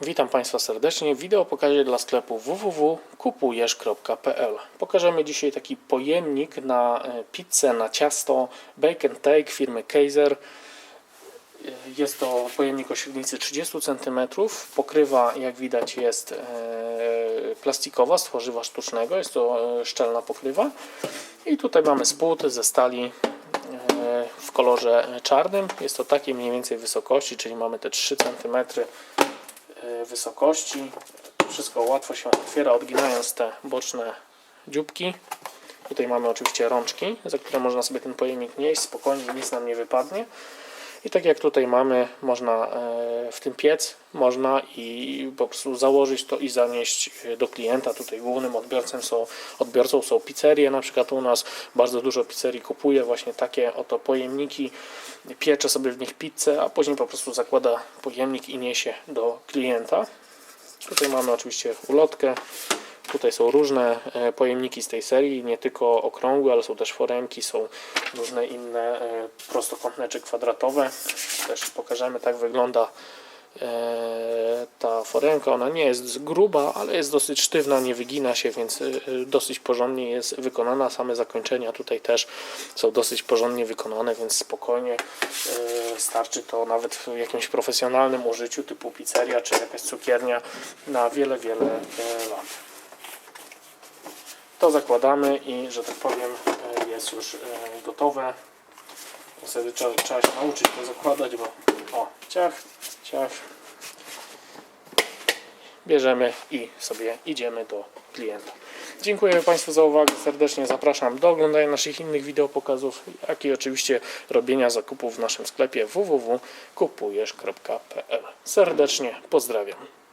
Witam Państwa serdecznie w wideo pokazie dla sklepu www.kupujesz.pl Pokażemy dzisiaj taki pojemnik na e, pizzę, na ciasto Bake Take firmy Kaiser. E, Jest to pojemnik o średnicy 30 cm. Pokrywa, jak widać, jest e, plastikowa z tworzywa sztucznego. Jest to szczelna pokrywa. I tutaj mamy spód ze stali w kolorze czarnym. Jest to takiej mniej więcej wysokości, czyli mamy te 3 cm wysokości. Wszystko łatwo się otwiera, odginając te boczne dzióbki. Tutaj mamy oczywiście rączki, za które można sobie ten pojemnik nieść spokojnie, nic nam nie wypadnie. I tak jak tutaj mamy, można e, w tym piec, można i po prostu założyć to i zanieść e, do klienta. Tutaj głównym odbiorcą są, odbiorcą są pizzerie, na przykład u nas bardzo dużo pizzerii kupuje właśnie takie oto pojemniki, piecze sobie w nich pizzę, a później po prostu zakłada pojemnik i niesie do klienta. Tutaj mamy oczywiście ulotkę. Tutaj są różne e, pojemniki z tej serii, nie tylko okrągłe, ale są też foremki, są różne inne e, prostokątne czy kwadratowe. Też pokażemy, tak wygląda e, ta foremka. Ona nie jest gruba, ale jest dosyć sztywna, nie wygina się, więc dosyć porządnie jest wykonana. Same zakończenia tutaj też są dosyć porządnie wykonane, więc spokojnie starczy to nawet w jakimś profesjonalnym użyciu typu pizzeria czy jakaś cukiernia na wiele, wiele lat to zakładamy i że tak powiem e, jest już e, gotowe. Wtedy trzeba, trzeba się nauczyć to zakładać, bo o, ciach, ciach. Bierzemy i sobie idziemy do klienta. Dziękuję Państwu za uwagę. Serdecznie zapraszam do oglądania naszych innych wideo pokazów, jak i oczywiście robienia zakupów w naszym sklepie www.kupujesz.pl. Serdecznie pozdrawiam.